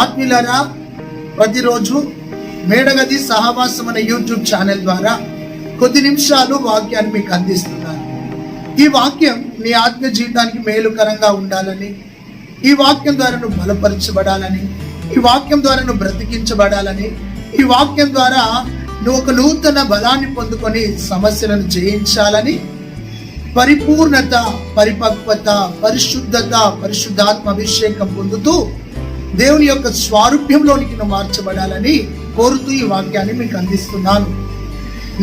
ఆత్మీయులారా ప్రతిరోజు మేడగది సహవాసం అనే యూట్యూబ్ ఛానల్ ద్వారా కొద్ది నిమిషాలు వాక్యాన్ని మీకు అందిస్తున్నాను. ఈ వాక్యం నీ ఆత్మ జీవితానికి మేలుకరంగా ఉండాలని ఈ వాక్యం ద్వారా నువ్వు బలపరచబడాలని ఈ వాక్యం ద్వారా నువ్వు బ్రతికించబడాలని ఈ వాక్యం ద్వారా నువ్వు ఒక నూతన బలాన్ని పొందుకొని సమస్యలను జయించాలని పరిపూర్ణత పరిపక్వత పరిశుద్ధత పరిశుద్ధాత్మ అభిషేకం పొందుతూ దేవుని యొక్క స్వారూప్యంలోనికి మార్చబడాలని కోరుతూ ఈ వాక్యాన్ని మీకు అందిస్తున్నాను.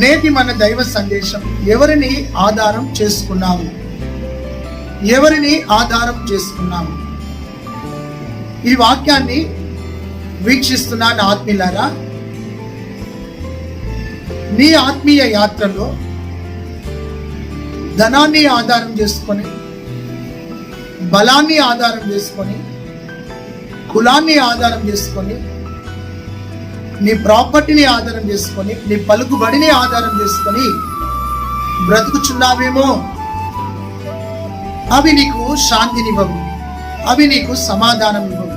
నేటి మన దైవ సందేశం ఎవరిని ఆధారం చేసుకున్నాము? ఎవరిని ఆధారం చేసుకున్నాము? ఈ వాక్యాన్ని వీక్షిస్తున్నాను ఆత్మీయులారా నీ ఆత్మీయ యాత్రలో ధనాన్ని ఆధారం చేసుకొని బలాన్ని ఆధారం చేసుకొని కులాన్ని ఆధారం చేసుకొని నీ ప్రాపర్టీని ఆధారం చేసుకొని నీ పలుకుబడిని ఆధారం చేసుకొని బ్రతుకుచున్నావేమో. అవి నీకు శాంతినివ్వవు. అవి నీకు సమాధానం ఇవ్వవు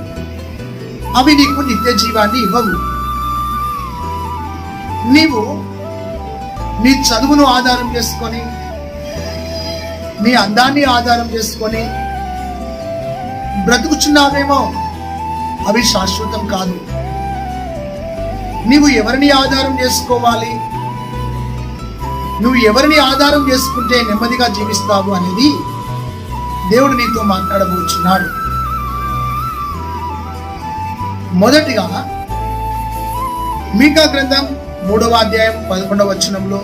అవి నీకు నిత్య జీవాన్ని ఇవ్వవు. నీవు నీ చదువును ఆధారం చేసుకొని నీ అందాన్ని ఆధారం చేసుకొని బ్రతుకుచున్నావేమో. అవి శాశ్వతం కాదు. నీవు ఎవరిని ఆధారం చేసుకోవాలి? నువ్వు ఎవరిని ఆధారం చేసుకుంటే నెమ్మదిగా జీవిస్తావు అనేది దేవుడు నీతో మాట్లాడబోచున్నాడు. మొదటిగా మీకా గ్రంథం మూడవ అధ్యాయం పదకొండవ వచనంలో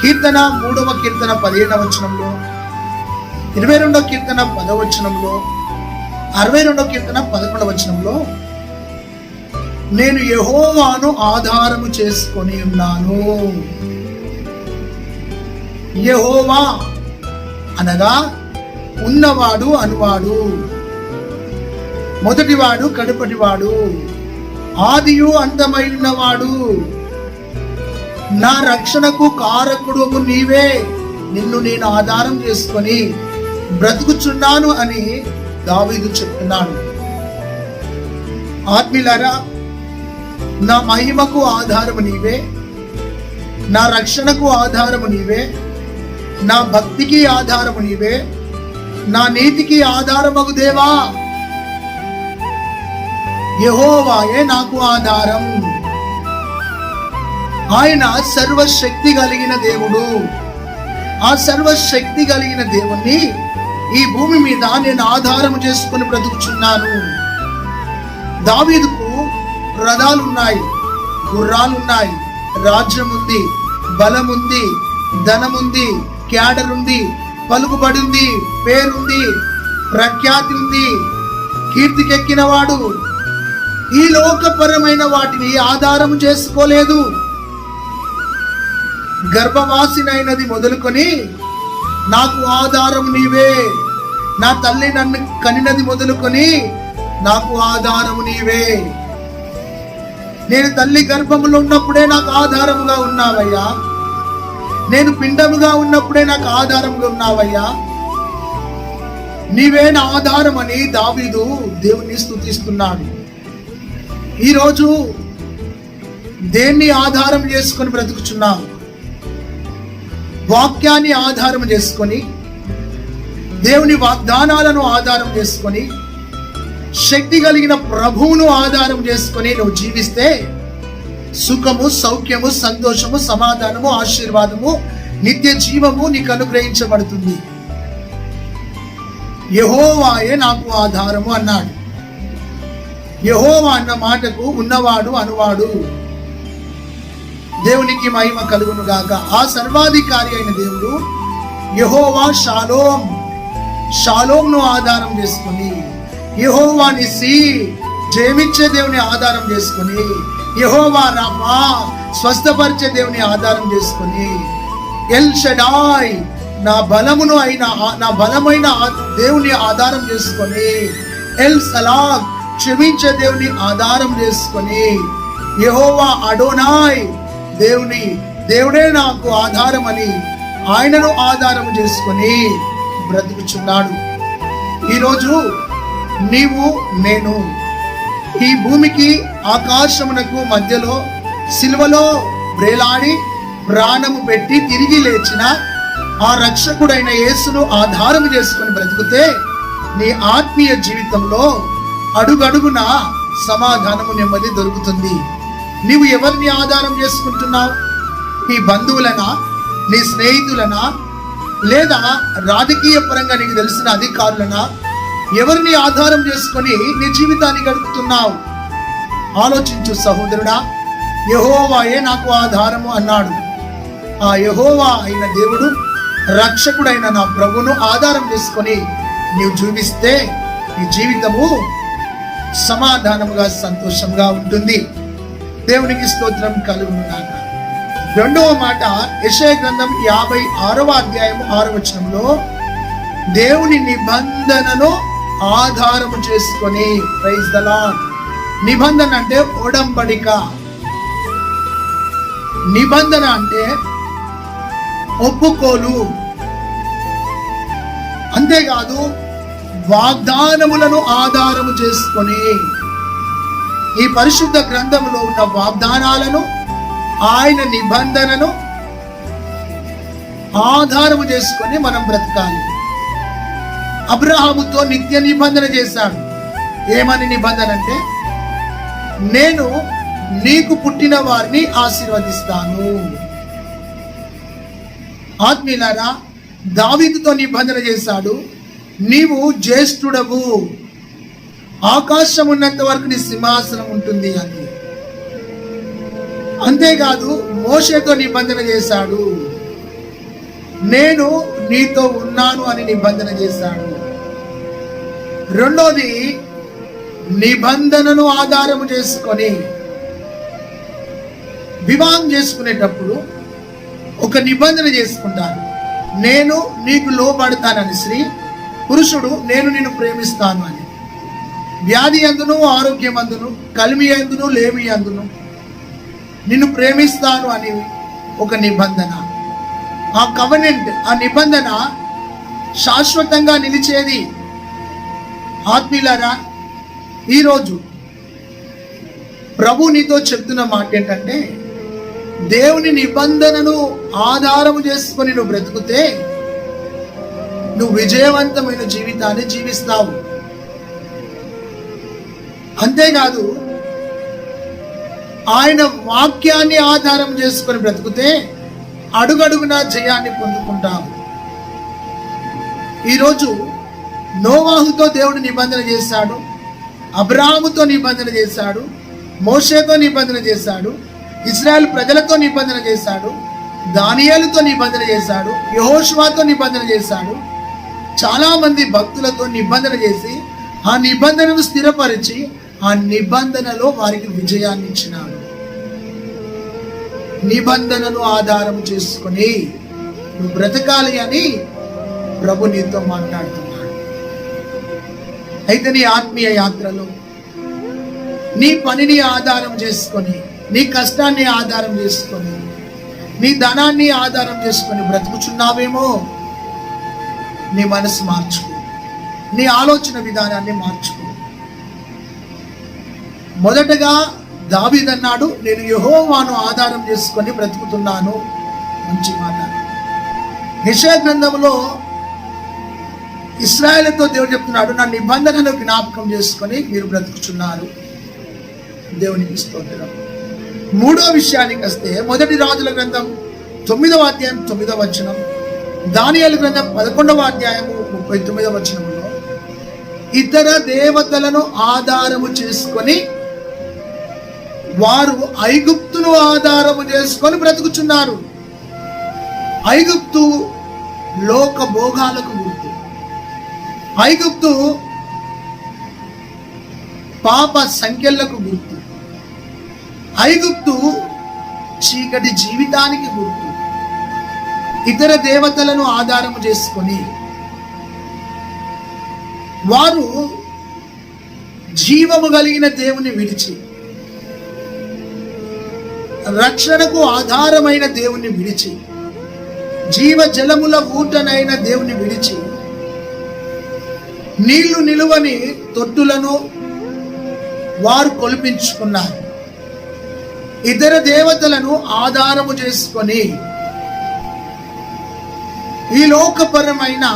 కీర్తన మూడవ కీర్తన పదిహేడవ వచనంలో ఇరవై రెండవ కీర్తన పదవ వచనంలో అరవై రెండవ కీర్తన పదకొండవ వచనంలో నేను యహోవాను ఆధారము చేసుకొని ఉన్నాను. యహోవా అనగా ఉన్నవాడు అనువాడు మొదటివాడు కడుపటివాడు ఆదియు అంతమైనవాడు నా రక్షణకు కారకుడు నీవే నిన్ను నేను ఆధారం చేసుకొని బ్రతుకుచున్నాను అని దావీదు చెప్తున్నాడు. ఆత్మీలరా నా మహిమకు ఆధారము నీవే నా రక్షణకు ఆధారము నీవే నా భక్తికి ఆధారము నీవే నా నీతికి ఆధారమగు దేవా. యహోవాయే నాకు ఆధారం. ఆయన సర్వశక్తి కలిగిన దేవుడు. ఆ సర్వశక్తి కలిగిన దేవుణ్ణి ఈ భూమి మీద నేను ఆధారం చేసుకుని బ్రతుకుచున్నాను. దావీదుకు రథాలున్నాయి గుర్రాలున్నాయి రాజ్యం ఉంది బలం ఉంది ధనముంది క్యాడర్ ఉంది పలుకుబడి ఉంది పేరుంది ప్రఖ్యాతి ఉంది కీర్తికెక్కినవాడు. ఈ లోకపరమైన వాటిని ఆధారం చేసుకోలేదు. గర్భవాసినైనది మొదలుకొని నాకు ఆధారం నీవే. నా తల్లి నన్ను కనినది మొదలుకొని నాకు ఆధారము నీవే. నేను తల్లి గర్భములో ఉన్నప్పుడే నాకు ఆధారముగా ఉన్నావయ్యా. నేను పిండముగా ఉన్నప్పుడే నాకు ఆధారముగా ఉన్నావయ్యా. నీవే నా ఆధారం అని దావీదు దేవుని స్థుతిస్తున్నాడు ఈరోజు దేన్ని ఆధారం చేసుకొని బ్రతుకుచున్నావు? వాక్యాన్ని ఆధారం చేసుకొని దేవుని వాగ్దానాలను ఆధారం చేసుకొని శక్తి కలిగిన ప్రభువును ఆధారం చేసుకొని నువ్వు జీవిస్తే సుఖము సౌఖ్యము సంతోషము సమాధానము ఆశీర్వాదము నిత్య జీవము నీకు అనుగ్రహించబడుతుంది. యహోవాయే నాకు ఆధారము అన్నాడు. యహోవా అన్న మాటకు ఉన్నవాడు అనువాడు. దేవునికి మహిమ కలుగును గాక. ఆ సర్వాధికారి అయిన దేవుడు యహోవా షాలోం. షాలోంను ఆధారం చేసుకుని యహోవా నిసి జయమిచ్చే దేవుని ఆధారం చేసుకుని యహోవా రామా స్వస్థపరిచే దేవుని ఆధారం చేసుకుని ఎల్ షడాయ్ నా బలమును అయిన నా బలమైన దేవుని ఆధారం చేసుకొని ఎల్ సలాగ్ క్షమించే దేవుని ఆధారం చేసుకొని యహోవా అడోనాయ్ దేవుని దేవుడే నాకు ఆధారం అని ఆయనను ఆధారం చేసుకొని బ్రతుకుచున్నాడు. ఈరోజు నీవు నేను ఈ భూమికి ఆకాశమునకు మధ్యలో సిల్వలో బ్రేలాడి ప్రాణము పెట్టి తిరిగి లేచిన ఆ రక్షకుడైన యేసును ఆధారం చేసుకొని బ్రతికితే నీ ఆత్మీయ జీవితంలో అడుగడుగున సమాధానము నెమ్మది దొరుకుతుంది. నీవు ఎవరిని ఆధారం చేసుకుంటున్నావు? నీ బంధువులనా? నీ స్నేహితులనా? లేదా రాజకీయ పరంగా నీకు తెలిసిన అధికారులనా? ఎవరిని ఆధారం చేసుకొని నీ జీవితాన్ని గడుపుతున్నావు? ఆలోచించు సహోదరుడా యహోవాయే నాకు ఆధారము అన్నాడు. ఆ యహోవా అయిన దేవుడు రక్షకుడైన నా ప్రభును ఆధారం చేసుకొని నీవు చూపిస్తే నీ జీవితము సమాధానముగా సంతోషంగా ఉంటుంది. దేవునికి స్తోత్రం కలుగును గాక. రెండవ మాట యశయ గ్రంథం యాభై ఆరవ అధ్యాయం ఆరవచనంలో దేవుని నిబంధనను ఆధారము చేసుకొని ప్రైజ్ దలా నిబంధన అంటే ఒడంబడిక. నిబంధన అంటే ఒప్పుకోలు. అంతేకాదు వాగ్దానములను ఆధారము చేసుకొని ఈ పరిశుద్ధ గ్రంథంలో ఉన్న వాగ్దానాలను ఆయన నిబంధనను ఆధారము చేసుకొని మనం బ్రతకాలి. అబ్రహాముతో నిత్య నిబంధన చేశాడు. ఏమని నిబంధన అంటే నేను నీకు పుట్టిన వారిని ఆశీర్వదిస్తాను. ఆత్మీయులారా దావీదుతో నిబంధన చేశాడు నీవు జ్యేష్ఠుడవు. ఆకాశం ఉన్నంత వరకు నీ సింహాసనం ఉంటుంది అని. అంతేకాదు మోషతో నిబంధన చేశాడు. నేను నీతో ఉన్నాను అని నిబంధన చేశాడు. రెండోది నిబంధనను ఆధారము చేసుకొని వివాహం చేసుకునేటప్పుడు ఒక నిబంధన చేసుకుంటాను. నేను నీకు లోబడతానని స్త్రీ పురుషుడు నేను నిన్ను ప్రేమిస్తాను అని. వ్యాధి అందును ఆరోగ్యం అందును కలిమి అందును లేమి అందును నిన్ను ప్రేమిస్తాను అని ఒక నిబంధన. ఆ కవనెంట్ ఆ నిబంధన శాశ్వతంగా నిలిచేది ఆత్మీలరా ఈరోజు ప్రభు నీతో చెప్తున్న మాట ఏంటంటే దేవుని నిబంధనను ఆధారము చేసుకొని నువ్వు బ్రతుకుతే నువ్వు విజయవంతమైన జీవితాన్ని జీవిస్తావు. అంతేకాదు ఆయన వాక్యాన్ని ఆధారం చేసుకొని బ్రతికితే అడుగడుగున జయాన్ని పొందుకుంటాము ఈరోజు నోవాహుతో దేవుడు నిబంధన చేశాడు అబ్రాహముతో నిబంధన చేశాడు మోషేతో నిబంధన చేశాడు ఇస్రాయల్ ప్రజలతో నిబంధన చేశాడు దానియాలతో నిబంధన చేశాడు యహోష్వాతో నిబంధన చేశాడు. చాలామంది భక్తులతో నిబంధన చేసి ఆ నిబంధనను స్థిరపరిచి ఆ నిబంధనలో వారికి విజయాన్ని ఇచ్చినాడు నిబంధనను ఆధారం చేసుకొని నువ్వు బ్రతకాలి అని ప్రభు నీతో మాట్లాడుతున్నాడు. అయితే నీ ఆత్మీయ యాత్రలో నీ పనిని ఆధారం చేసుకొని నీ కష్టాన్ని ఆధారం చేసుకొని నీ ధనాన్ని ఆధారం చేసుకొని బ్రతుకుచున్నావేమో నీ మనసు మార్చుకో. నీ ఆలోచన విధానాన్ని మార్చుకో. మొదటగా దావీదన్నాడు నేను యహోవాను ఆధారం చేసుకొని బ్రతుకుతున్నాను. మంచి మాట. నిషయ గ్రంథంలో ఇస్రాయేల్తో దేవుడు చెప్తున్నాడు నా నిబంధనను జ్ఞాపకం చేసుకొని మీరు బ్రతుకుచున్నారు. దేవునికి స్తోత్రం. మూడో విషయానికి వస్తే మొదటి రాజుల గ్రంథం తొమ్మిదవ అధ్యాయం తొమ్మిదవ వచనం. దానియాల గ్రంథం పదకొండవ అధ్యాయము ముప్పై తొమ్మిదవ వచనంలో ఇతర దేవతలను ఆధారము చేసుకొని వారు ఐగుప్తును ఆధారము చేసుకొని బ్రతుకుచున్నారు. ఐగుప్తు లోక భోగాలకు గుర్తు. ఐగుప్తు పాప సంఖ్యలకు గుర్తు. ఐగుప్తు చీకటి జీవితానికి గుర్తు. ఇతర దేవతలను ఆధారము చేసుకొని. వారు జీవము కలిగిన దేవుని విడిచి రక్షణకు ఆధారమైన దేవుణ్ణి విడిచి జీవ జలముల ఊటనైన దేవుని విడిచి నీళ్ళు నిలువని తొట్టులను వారు కొలిపించుకున్నారు. ఇతర దేవతలను ఆధారము చేసుకొని ఈ లోకపరమైన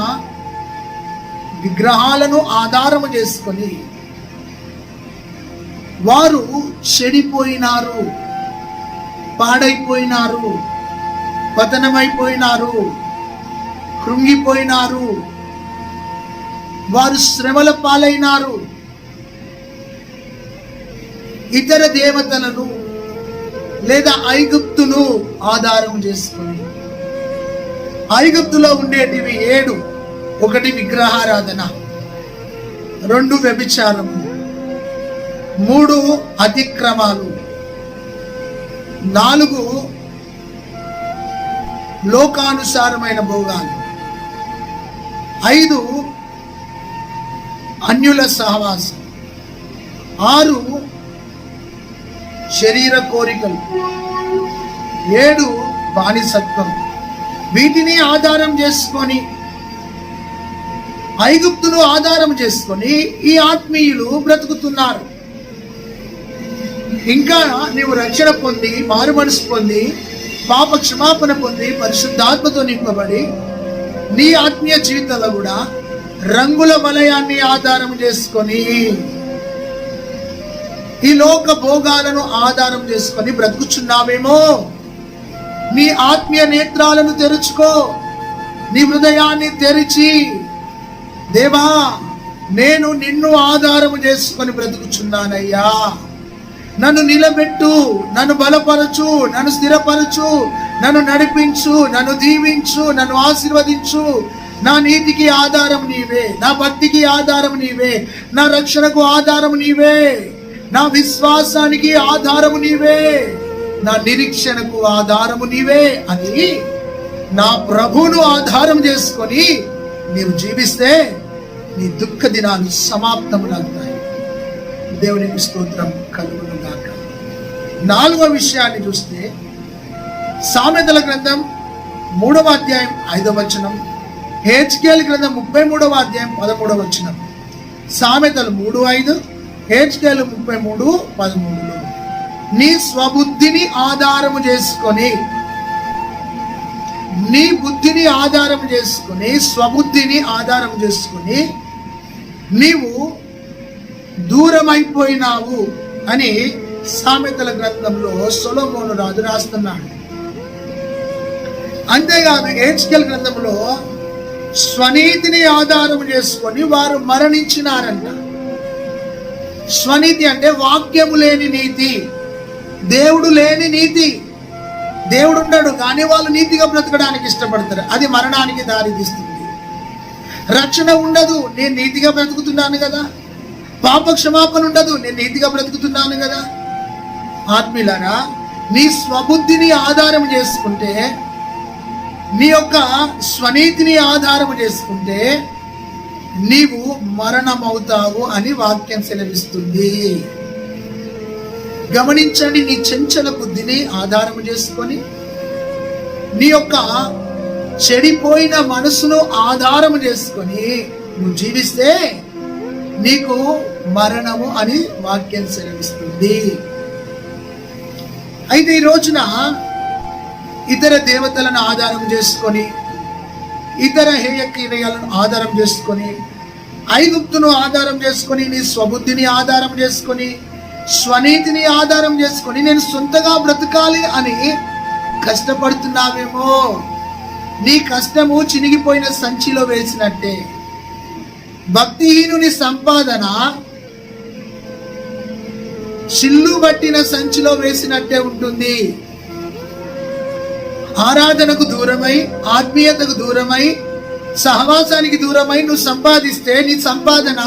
విగ్రహాలను ఆధారము చేసుకొని వారు చెడిపోయినారు. పాడైపోయినారు. పతనమైపోయినారు. కృంగిపోయినారు. వారు శ్రమల పాలైనారు. ఇతర దేవతలను లేదా ఐగుప్తును ఆధారం చేసుకుని. ఐగుప్తులో ఉండేటివి ఏడు. ఒకటి విగ్రహారాధన రెండు వ్యభిచారము మూడు అతిక్రమాలు. నాలుగు లోకానుసారమైన భోగాలు. ఐదు అన్యుల సహవాసం. ఆరు శరీర కోరికలు. ఏడు బానిసత్వం. వీటిని ఆధారం చేసుకొని ఐగుప్తును ఆధారం చేసుకొని ఈ ఆత్మీయులు బ్రతుకుతున్నారు. ఇంకా నీవు రక్షణ పొంది మారు మనసు పొంది పాప క్షమాపణ పొంది పరిశుద్ధాత్మతో నింపబడి నీ ఆత్మీయ జీవితంలో కూడా రంగుల వలయాన్ని ఆధారం చేసుకొని ఈ లోక భోగాలను ఆధారం చేసుకొని బ్రతుకుచున్నావేమో? నీ ఆత్మీయ నేత్రాలను తెరుచుకో నీ హృదయాన్ని తెరిచి దేవా నేను నిన్ను ఆధారము చేసుకొని బ్రతుకుచున్నానయ్యా. నన్ను నిలబెట్టు నన్ను బలపరచు నన్ను స్థిరపరచు నన్ను నడిపించు నన్ను దీవించు నన్ను ఆశీర్వదించు. నా నీతికి ఆధారం నీవే నా భక్తికి ఆధారం నీవే నా రక్షణకు ఆధారం నీవే నా విశ్వాసానికి ఆధారము నీవే నా నిరీక్షణకు ఆధారము నీవే అని నా ప్రభును ఆధారం చేసుకొని నీవు జీవిస్తే నీ దుఃఖ దినాలు సమాప్తములవుతాయి దేవునికి స్తోత్రం కలుగు నాలుగవ విషయాన్ని చూస్తే సామెతల గ్రంథం మూడవ అధ్యాయం ఐదవ వచనం హేచ్కేల్ గ్రంథం ముప్పై మూడవ అధ్యాయం పదమూడవ వచనం. సామెతలు మూడు ఐదు హేచ్కేలు ముప్పై మూడు పదమూడులో నీ స్వబుద్ధిని ఆధారము చేసుకొని నీ బుద్ధిని ఆధారం చేసుకుని స్వబుద్ధిని ఆధారం చేసుకుని నీవు దూరమైపోయినావు అని సామెతల గ్రంథంలో సొలమోను రాజు రాస్తున్నాడు. అంతేకాదు ఏడ్స్కెల్ గ్రంథంలో స్వనీతిని ఆధారం చేసుకొని వారు మరణించినారంట. స్వనీతి అంటే వాక్యము లేని నీతి దేవుడు లేని నీతి. దేవుడు ఉండడు కానీ వాళ్ళు నీతిగా బ్రతకడానికి ఇష్టపడతారు. అది మరణానికి దారి తీస్తుంది. రక్షణ ఉండదు నేను నీతిగా బ్రతుకుతున్నాను కదా. పాప క్షమాపణ ఉండదు నేను నీతిగా బ్రతుకుతున్నాను కదా. ఆత్మీయులారా నీ స్వబుద్ధిని ఆధారం చేసుకుంటే నీ యొక్క స్వనీతిని ఆధారం చేసుకుంటే నీవు మరణమవుతావు అని వాక్యం సెలవిస్తుంది. గమనించండి నీ చెంచల బుద్ధిని ఆధారం చేసుకొని నీ యొక్క చెడిపోయిన మనసును ఆధారం చేసుకొని నువ్వు జీవిస్తే నీకు మరణము అని వాక్యం సెలవిస్తుంది. అయితే ఈ రోజున ఇతర దేవతలను ఆధారం చేసుకొని ఇతర హేయ క్రియలను ఆధారం చేసుకొని ఐగుప్తును ఆధారం చేసుకొని నీ స్వబుద్ధిని ఆధారం చేసుకొని స్వనీతిని ఆధారం చేసుకొని నేను సొంతగా బ్రతకాలి అని కష్టపడుతున్నావేమో. నీ కష్టము చినిగిపోయిన సంచిలో వేసినట్టే. భక్తిహీనుని సంపాదన చిల్లు పట్టిన సంచిలో వేసినట్టే ఉంటుంది. ఆరాధనకు దూరమై ఆత్మీయతకు దూరమై సహవాసానికి దూరమై నువ్వు సంపాదిస్తే నీ సంపాదన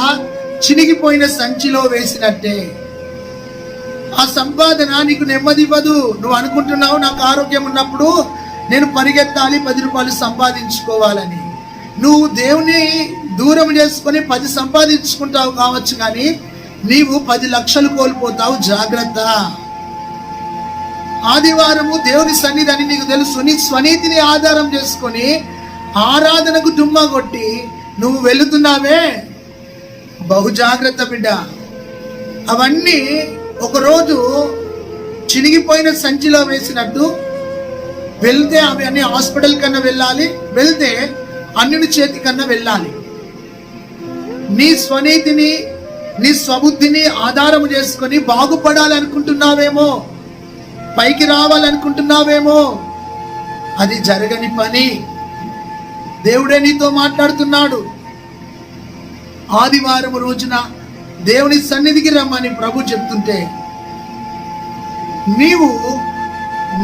చినిగిపోయిన సంచిలో వేసినట్టే. ఆ సంపాదన నీకు నెమ్మది ఇవ్వదు నువ్వు అనుకుంటున్నావు నాకు ఆరోగ్యం ఉన్నప్పుడు నేను పరిగెత్తాలి పది రూపాయలు సంపాదించుకోవాలని. నువ్వు దేవుని దూరం చేసుకొని పది సంపాదించుకుంటావు కావచ్చు కానీ నీవు పది లక్షలు కోల్పోతావు జాగ్రత్త. ఆదివారము దేవుని సన్నిధిని నీకు తెలుసు. నీ స్వనీతిని ఆధారం చేసుకొని ఆరాధనకు డుమ్మా కొట్టి నువ్వు వెళుతున్నావే. బహు జాగ్రత్త బిడ్డ. అవన్నీ ఒకరోజు చినిగిపోయిన సంచిలో వేసినట్టు వెళ్తే అవి అన్ని హాస్పిటల్ కన్నా వెళ్ళాలి వెళ్తే అన్నిటి చేతి కన్నా వెళ్ళాలి. నీ స్వనీతిని నీ స్వబుద్ధిని ఆధారం చేసుకొని బాగుపడాలనుకుంటున్నావేమో పైకి రావాలనుకుంటున్నావేమో అది జరగని పని. దేవుడే నీతో మాట్లాడుతున్నాడు. ఆదివారం రోజున దేవుని సన్నిధికి రమ్మని ప్రభు చెప్తుంటే నీవు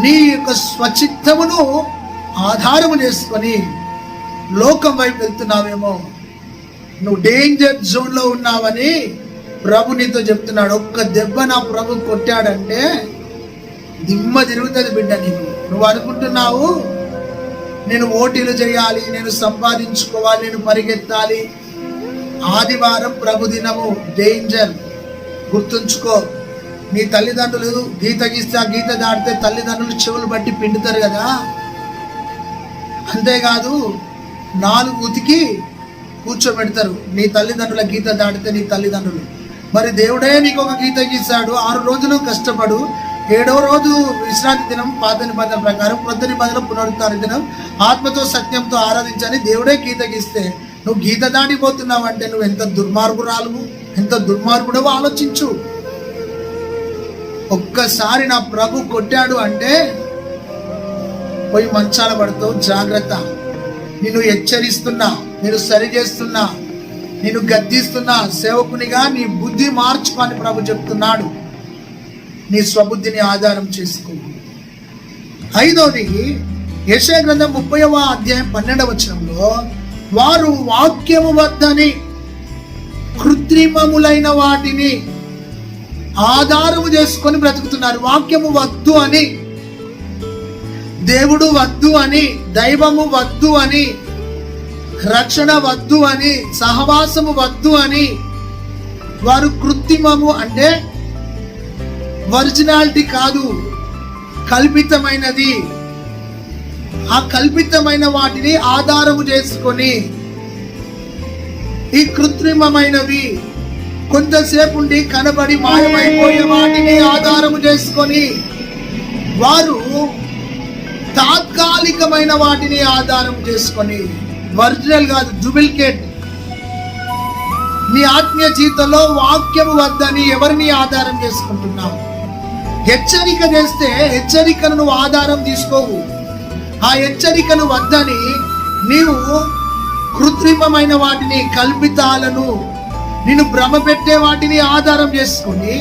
నీ యొక్క స్వచిత్తమును ఆధారము చేసుకొని లోకం వైపు వెళ్తున్నావేమో? నువ్వు డేంజర్ జోన్లో ఉన్నావని ప్రభు నీతో చెప్తున్నాడు ఒక్క దెబ్బ నా ప్రభు కొట్టాడంటే దిమ్మ తిరుగుతుంది బిడ్డ నీకు. నువ్వు అనుకుంటున్నావు నేను ఓటీలు చేయాలి నేను సంపాదించుకోవాలి నేను పరిగెత్తాలి. ఆదివారం ప్రభు దినము డేంజర్ గుర్తుంచుకో నీ తల్లిదండ్రులు గీత గీస్తే ఆ గీత దాటితే తల్లిదండ్రులు చెవులు బట్టి పిండుతారు కదా. అంతేకాదు నాలుగు ఉతికి కూర్చోబెడతారు. నీ తల్లిదండ్రుల గీత దాటితే నీ తల్లిదండ్రులు. మరి దేవుడే నీకు ఒక గీత గీశాడు. ఆరు రోజులు కష్టపడు. ఏడవ రోజు విశ్రాంతి దినం పాత నిబంధన ప్రకారం కొత్త నిబంధన పునరుద్ధార దినం. ఆత్మతో సత్యంతో ఆరాధించని దేవుడే గీత గీస్తే నువ్వు గీత దాటిపోతున్నావు అంటే నువ్వు ఎంత దుర్మార్గురాలు ఎంత దుర్మార్గుడవో ఆలోచించు. ఒక్కసారి నా ప్రభు కొట్టాడు అంటే పోయి మంచాల పడతావు జాగ్రత్త. నిన్ను హెచ్చరిస్తున్నా నేను సరి చేస్తున్నా నేను గద్దిస్తున్న సేవకునిగా నీ బుద్ధి మార్చుకొని ప్రభు చెప్తున్నాడు. నీ స్వబుద్ధిని ఆధారం చేసుకో. ఐదవది యశయ గ్రంథం ముప్పైవ అధ్యాయం పన్నెండవ వచనంలో వారు వాక్యము వద్దని కృత్రిమములైన వాటిని ఆధారము చేసుకొని బ్రతుకుతున్నారు. వాక్యము వద్దు అని దేవుడు వద్దు అని దైవము వద్దు అని రక్షణ వద్దు అని సహవాసము వద్దు అని వారు కృత్రిమము అంటే ఒరిజినాలిటీ కాదు కల్పితమైనది. ఆ కల్పితమైన వాటిని ఆధారము చేసుకొని ఈ కృత్రిమమైనవి కొంతసేపు ఉండి కనబడి మాయమైపోయే వాటిని ఆధారము చేసుకొని వారు తాత్కాలికమైన వాటిని ఆధారం చేసుకొని ఒరిజినల్ కాదు డూప్లికేట్. నీ ఆత్మీయ జీవితంలో వాక్యము వద్దని ఎవరిని ఆధారం చేసుకుంటున్నావు? హెచ్చరిక చేస్తే హెచ్చరికను నువ్వు ఆధారం తీసుకోవు. ఆ హెచ్చరికను వద్దని నీవు కృత్రిమమైన వాటిని కల్పితాలను నిన్ను భ్రమ పెట్టే వాటిని ఆధారం చేసుకుని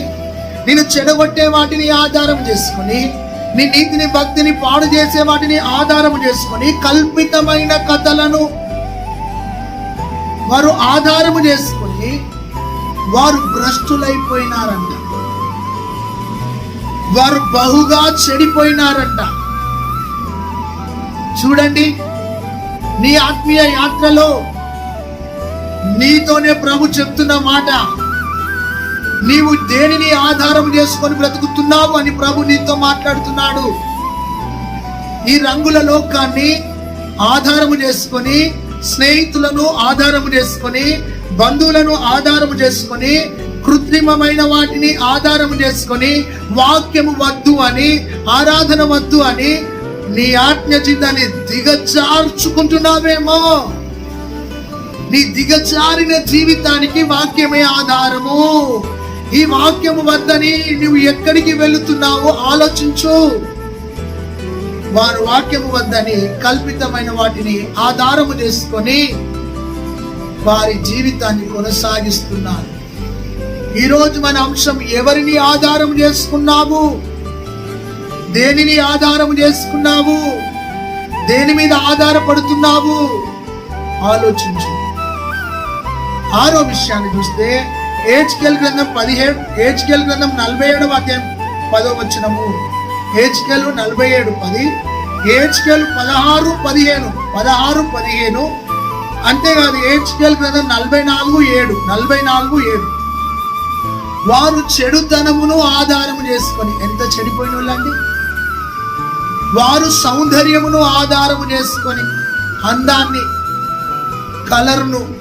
నిన్ను చెడగొట్టే వాటిని ఆధారం చేసుకుని నీ నీతిని భక్తిని పాడు చేసే వాటిని ఆధారం చేసుకొని కల్పితమైన కథలను వారు ఆధారము చేసుకొని వారు భ్రష్టులైపోయినారంట. వారు బహుగా చెడిపోయినారంట. చూడండి నీ ఆత్మీయ యాత్రలో నీతోనే ప్రభు చెప్తున్న మాట. నీవు దేనిని ఆధారం చేసుకొని బ్రతుకుతున్నావు అని ప్రభు నీతో మాట్లాడుతున్నాడు. ఈ రంగుల లోకాన్ని ఆధారము చేసుకొని స్నేహితులను ఆధారము చేసుకొని బంధువులను ఆధారము చేసుకొని కృత్రిమమైన వాటిని ఆధారము చేసుకొని వాక్యము వద్దు అని ఆరాధన వద్దు అని నీ ఆజ్ఞ చిందని దిగజార్చుకుంటున్నావేమో. నీ దిగజారిన జీవితానికి వాక్యమే ఆధారము. ఈ వాక్యము వద్దని నువ్వు ఎక్కడికి వెళుతున్నావో ఆలోచించు. వారు వాక్యము వద్దని కల్పితమైన వాటిని ఆధారము చేసుకొని వారి జీవితాన్ని కొనసాగిస్తున్నారు. ఈరోజు మన అంశం ఎవరిని ఆధారం చేసుకున్నావు? దేనిని ఆధారం చేసుకున్నావు? దేని మీద ఆధారపడుతున్నావు? ఆలోచించు. ఆరో విషయాన్ని చూస్తే ఏజ్కెల్ గ్రంథం పదిహేడు ఏజ్కెల్ గ్రంథం నలభై ఏడవ అధ్యాయం పదో వచ్చినము ఏజ్కెల్ నలభై ఏడు పది ఏజ్కెల్ పదహారు పదిహేను పదహారు పదిహేను. అంతేకాదు ఏజ్కెల్ గ్రంథం నలభై నాలుగు ఏడు నలభై నాలుగు ఏడు. వారు చెడుతనమును ఆధారము చేసుకొని ఎంత చెడిపోయిన వాళ్ళండి వారు సౌందర్యమును ఆధారము చేసుకొని అందాన్ని కలర్ను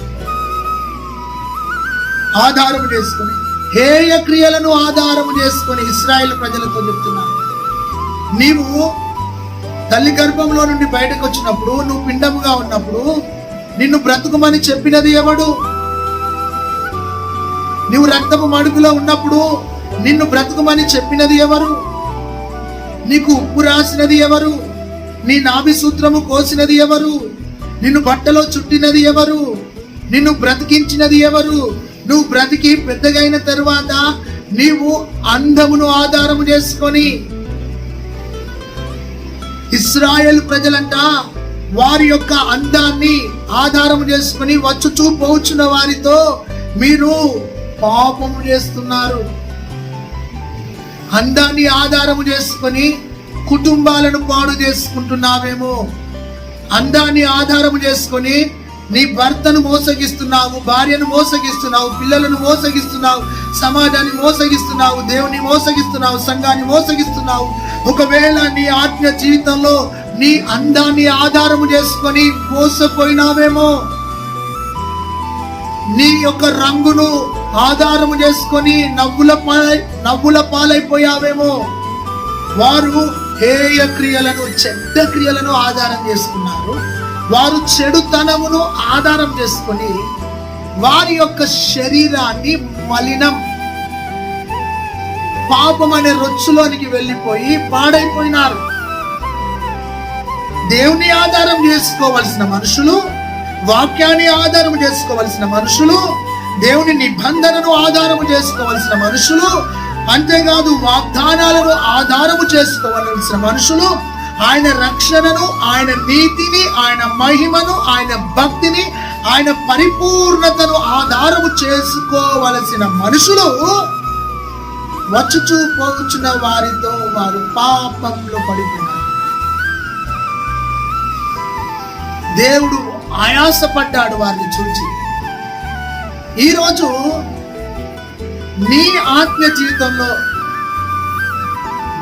ఆధారం చేసుకుని హేయ క్రియలను ఆధారం చేసుకొని ఇస్రాయేల్ ప్రజలతో చెప్తున్నాను నీవు తల్లి గర్భంలో నుండి బయటకు వచ్చినప్పుడు నువ్వు పిండముగా ఉన్నప్పుడు నిన్ను బ్రతుకుమని చెప్పినది ఎవడు? నువ్వు రక్తపు మడుగులో ఉన్నప్పుడు నిన్ను బ్రతుకుమని చెప్పినది ఎవరు? నీకు ఉప్పు రాసినది ఎవరు? నీ నాభి సూత్రము కోసినది ఎవరు? నిన్ను బట్టలో చుట్టినది ఎవరు? నిన్ను బ్రతికించినది ఎవరు? నువ్వు బ్రతికి పెద్దగైన తరువాత నీవు అందమును ఆధారము చేసుకొని ఇస్రాయేల్ ప్రజలంట వారి యొక్క అందాన్ని ఆధారం చేసుకుని వచ్చుచూ పోచున్న వారితో మీరు పాపము చేస్తున్నారు. అందాన్ని ఆధారము చేసుకొని కుటుంబాలను పాడు చేసుకుంటున్నావేమో. అందాన్ని ఆధారము చేసుకొని నీ భర్తను మోసగిస్తున్నావు భార్యను మోసగిస్తున్నావు పిల్లలను మోసగిస్తున్నావు సమాజాన్ని మోసగిస్తున్నావు దేవుని మోసగిస్తున్నావు సంఘాన్ని మోసగిస్తున్నావు. ఒకవేళ నీ ఆత్మ జీవితంలో నీ అందాన్ని ఆధారము చేసుకొని మోసపోయినావేమో నీ యొక్క రంగును ఆధారము చేసుకొని నవ్వుల పాలై నవ్వుల పాలైపోయావేమో వారు హేయ క్రియలను చెడ్డ క్రియలను ఆధారం చేసుకున్నారు. వారు చెడుతనమును ఆధారం చేసుకొని వారి యొక్క శరీరాన్ని మలినం. పాపం అనే రొచ్చులోనికి వెళ్ళిపోయి పాడైపోయినారు. దేవుని ఆధారం చేసుకోవలసిన మనుషులు వాక్యాన్ని ఆధారం చేసుకోవలసిన మనుషులు దేవుని నిబంధనను ఆధారము చేసుకోవలసిన మనుషులు అంతేకాదు వాగ్దానాలను ఆధారము చేసుకోవలసిన మనుషులు ఆయన రక్షణను ఆయన నీతిని ఆయన మహిమను ఆయన భక్తిని ఆయన పరిపూర్ణతను ఆధారము చేసుకోవలసిన మనుషులు వచ్చుచూ పోచున్న వారితో వారు పాపంలో పడిపోయారు దేవుడు ఆయాసపడ్డాడు వారిని చూచి. ఈరోజు నీ ఆత్మ జీవితంలో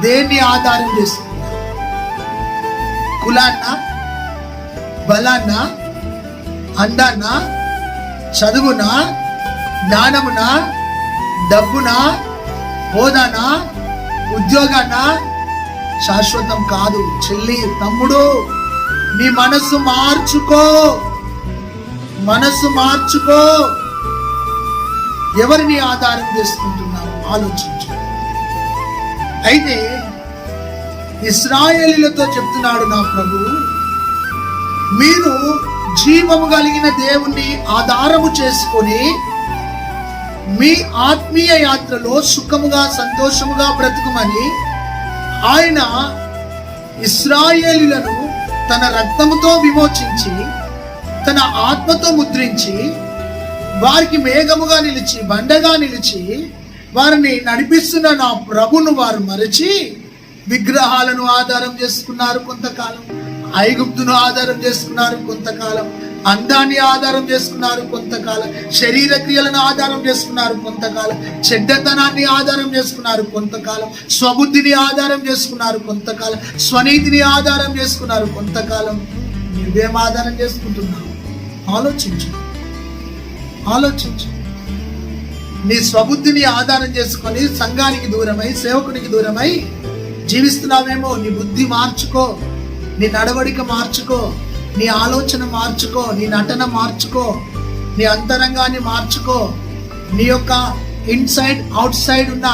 దేన్ని ఆధారం చేస్తుంది? కులాన్న బలాన్న అందాన్న చదువున జ్ఞానమున డబ్బున హోదాన ఉద్యోగాన? శాశ్వతం కాదు. చెల్లి తమ్ముడు నీ మనస్సు మార్చుకో. మనసు మార్చుకో. ఎవరిని ఆధారం చేసుకుంటున్నావు? ఆలోచించు. అయితే ఇస్రాయేలీలతో చెప్తున్నాడు నా ప్రభు. మీరు జీవము కలిగిన దేవుణ్ణి ఆధారము చేసుకొని మీ ఆత్మీయ యాత్రలో సుఖముగా సంతోషముగా బ్రతుకుమని ఆయన ఇస్రాయేలీలను తన రక్తముతో విమోచించి తన ఆత్మతో ముద్రించి వారికి మేఘముగా నిలిచి బండగా నిలిచి వారిని నడిపిస్తున్న నా ప్రభును వారు మరచి విగ్రహాలను ఆధారం చేసుకున్నారు కొంతకాలం. ఐగుప్తును ఆధారం చేసుకున్నారు కొంతకాలం. అందాన్ని ఆధారం చేసుకున్నారు కొంతకాలం. శరీర క్రియలను ఆధారం చేసుకున్నారు కొంతకాలం. చెడ్డతనాన్ని ఆధారం చేసుకున్నారు కొంతకాలం. స్వబుద్ధిని ఆధారం చేసుకున్నారు కొంతకాలం. స్వనీతిని ఆధారం చేసుకున్నారు కొంతకాలం. నువ్వేం ఆధారం చేసుకుంటున్నావు? ఆలోచించు. ఆలోచించు. నీ స్వబుద్ధిని ఆధారం చేసుకొని సంఘానికి దూరమై సేవకునికి దూరమై జీవిస్తున్నావేమో? నీ బుద్ధి మార్చుకో. నీ నడవడిక మార్చుకో. నీ ఆలోచన మార్చుకో. నీ నటన మార్చుకో. నీ అంతరంగాన్ని మార్చుకో. నీ యొక్క ఇన్సైడ్ అవుట్ సైడ్ ఉన్న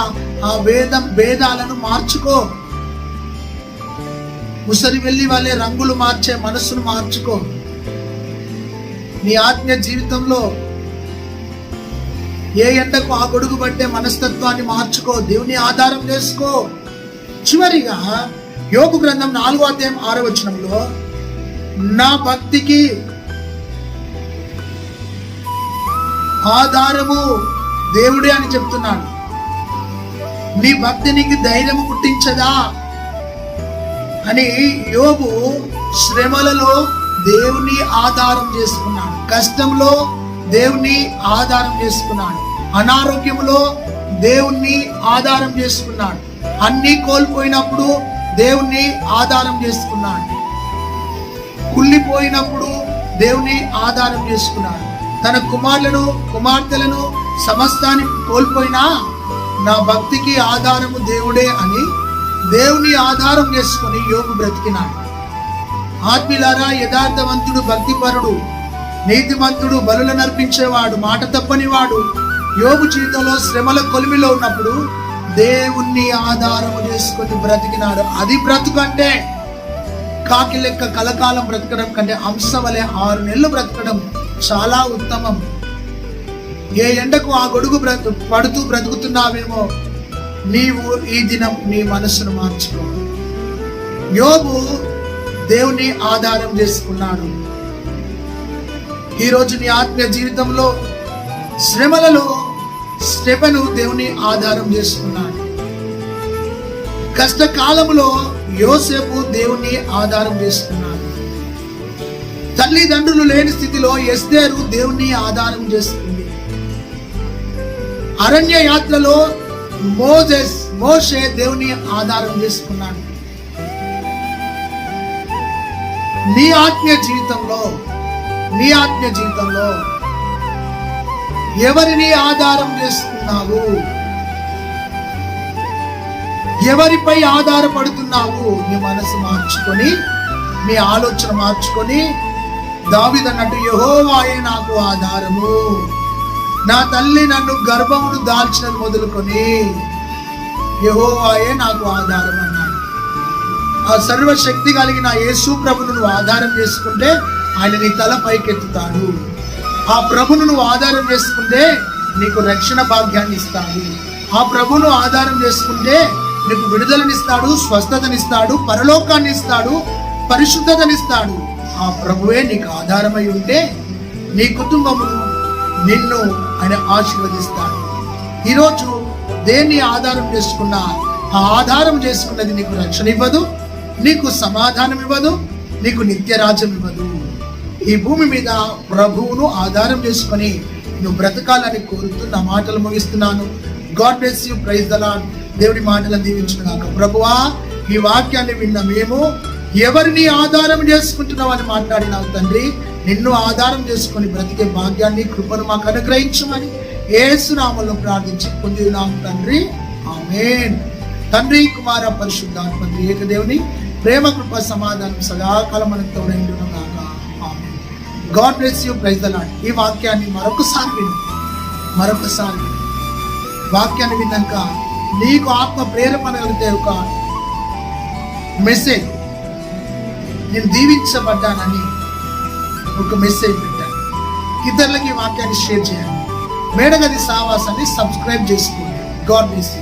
ఆ వేదం భేదాలను మార్చుకో. ముసరి వెళ్ళి వాళ్ళే రంగులు మార్చే మనస్సును మార్చుకో. నీ ఆత్మీయ జీవితంలో ఏ ఎండకు ఆ గొడుగు పట్టే మనస్తత్వాన్ని మార్చుకో. దేవుని ఆధారం చేసుకో చివరిగా యోగు గ్రంథం నాలుగో అధ్యాయం ఆరో వచనంలో నా భక్తికి ఆధారము దేవుడే అని చెప్తున్నాడు. నీ భక్తి నీకు ధైర్యము పుట్టించదా? అని యోగు శ్రమలలో దేవుని ఆధారం చేసుకున్నాడు. కష్టంలో దేవుని ఆధారం చేసుకున్నాడు. అనారోగ్యంలో దేవుణ్ణి ఆధారం చేసుకున్నాడు. అన్ని కోల్పోయినప్పుడు దేవుణ్ణి ఆధారం చేసుకున్నాడు. కుళ్ళిపోయినప్పుడు దేవుని ఆధారం చేసుకున్నాడు. తన కుమారులను కుమార్తెలను సమస్తాన్ని కోల్పోయినా నా భక్తికి ఆధారము దేవుడే అని దేవుని ఆధారం చేసుకొని యోగు బ్రతికినాడు. ఆత్మీలారా యథార్థవంతుడు భక్తిపరుడు నీతిమంతుడు బలులను నర్పించేవాడు మాట తప్పనివాడు యోగు జీవితంలో శ్రమల కొలిమిలో ఉన్నప్పుడు దేవుణ్ణి ఆధారం చేసుకొని బ్రతికినాడు. అది బ్రతుకంటే కాకి లెక్క కలకాలం బ్రతకడం కంటే అంశ వలె ఆరు నెలలు బ్రతకడం చాలా ఉత్తమం. ఏ ఎండకు ఆ గొడుగు బ్రతు పడుతూ బ్రతుకుతున్నావేమో నీవు ఈ దినం నీ మనసును మార్చుకో. యోగు దేవుని ఆధారం చేసుకున్నాడు. ఈరోజు నీ ఆత్మీయ జీవితంలో శ్రమలలో స్టెఫను దేవుని ఆధారం చేసుకున్నాడు. కష్టకాలంలో యోసేపు దేవుణ్ణి ఆధారం చేసుకున్నాడు. తల్లిదండ్రులు లేని స్థితిలో ఎస్తేరు దేవుణ్ణి ఆధారం చేసుకుంది. అరణ్య యాత్రలో మోజెస్ మోషే దేవుని ఆధారం చేసుకున్నాడు. నీ ఆత్మీయ జీవితంలో నీ ఆత్మీయ జీవితంలో ఎవరిని ఆధారం చేస్తున్నావు? ఎవరిపై ఆధారపడుతున్నావు? మీ మనసు మార్చుకొని మీ ఆలోచన మార్చుకొని దావిదన్నట్టు యహోవాయే నాకు ఆధారము. నా తల్లి నన్ను గర్భమును దాల్చినది మొదలుకొని యహోవాయే నాకు ఆధారం అన్నాడు. ఆ సర్వశక్తి కలిగిన యేసు ప్రభును నువ్వు ఆధారం చేసుకుంటే ఆయన నీ తల పైకెత్తుతాడు. ఆ ప్రభును నువ్వు ఆధారం చేసుకుంటే నీకు రక్షణ భాగ్యాన్ని ఇస్తాడు. ఆ ప్రభును ఆధారం చేసుకుంటే నీకు విడుదలనిస్తాడు స్వస్థతనిస్తాడు పరలోకాన్ని ఇస్తాడు పరిశుద్ధతనిస్తాడు. ఆ ప్రభువే నీకు ఆధారమై ఉంటే నీ కుటుంబమును నిన్ను ఆయన ఆశీర్వదిస్తాడు. ఈరోజు దేన్ని ఆధారం చేసుకున్నా ఆ ఆధారం చేసుకున్నది నీకు రక్షణ ఇవ్వదు నీకు సమాధానం ఇవ్వదు నీకు నిత్యరాజ్యం ఇవ్వదు. ఈ భూమి మీద ప్రభువును ఆధారం చేసుకొని నువ్వు బ్రతకాలని కోరుతూ నా మాటలు ముగిస్తున్నాను. God bless you praise the దేవుడి మాటలను దీవించుకున్నాక ప్రభువా ఈ వాక్యాన్ని విన్న మేము ఎవరిని ఆధారం చేసుకుంటున్నావని మాట్లాడినావు తండ్రి? నిన్ను ఆధారం చేసుకొని బ్రతికే భాగ్యాన్ని కృపను మాకు అనుగ్రహించమని ఏసునామంలో ప్రార్థించి పొందినాం తండ్రి. ఆమెన్. తండ్రి కుమార పరిశుద్ధాత్మ ఏకదేవుని ప్రేమ కృప సమాధానం సదాకాలం మనకు God bless you praise the ఈ వాక్యాన్ని మరొకసారి విను. మరొకసారి వాక్యాన్ని విన్నాక నీకు ఆత్మ ప్రేరేపణ కలిగితే ఒక మెసేజ్ నేను దీవించబడ్డానని ఒక మెసేజ్ పెట్టాను. ఇతరులకి ఈ వాక్యాన్ని షేర్ చేయాలి మేడగది సావాసాన్ని సబ్స్క్రైబ్ చేసుకోండి. God bless you